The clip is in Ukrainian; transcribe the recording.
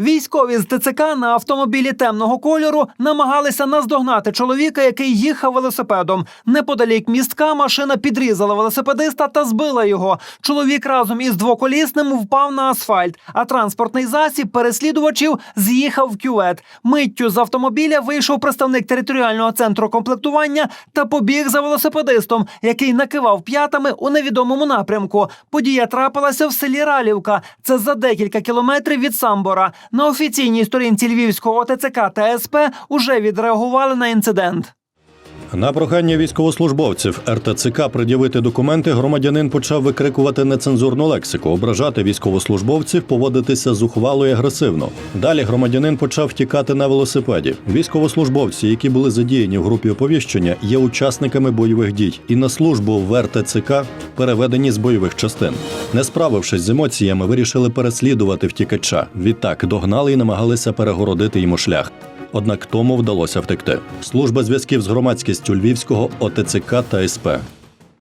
Військові з ТЦК на автомобілі темного кольору намагалися наздогнати чоловіка, який їхав велосипедом. Неподалік містка машина підрізала велосипедиста та збила його. Чоловік разом із двоколісним впав на асфальт, а транспортний засіб переслідувачів з'їхав в кювет. Миттю з автомобіля вийшов представник територіального центру комплектування та побіг за велосипедистом, який накивав п'ятами у невідомому напрямку. Подія трапилася в селі Ралівка. Це за декілька кілометрів від Самбора. На офіційній сторінці Львівського ОТЦК та СП уже відреагували на інцидент. На прохання військовослужбовців РТЦК пред'явити документи громадянин почав викрикувати нецензурну лексику, ображати військовослужбовців, поводитися зухвало і агресивно. Далі громадянин почав втікати на велосипеді. Військовослужбовці, які були задіяні в групі оповіщення, є учасниками бойових дій і на службу в РТЦК переведені з бойових частин. Не справившись з емоціями, вирішили переслідувати втікача. Відтак догнали і намагалися перегородити йому шлях. Однак тому вдалося втекти. Служба зв'язків з громадськістю Львівського ОТЦК та СП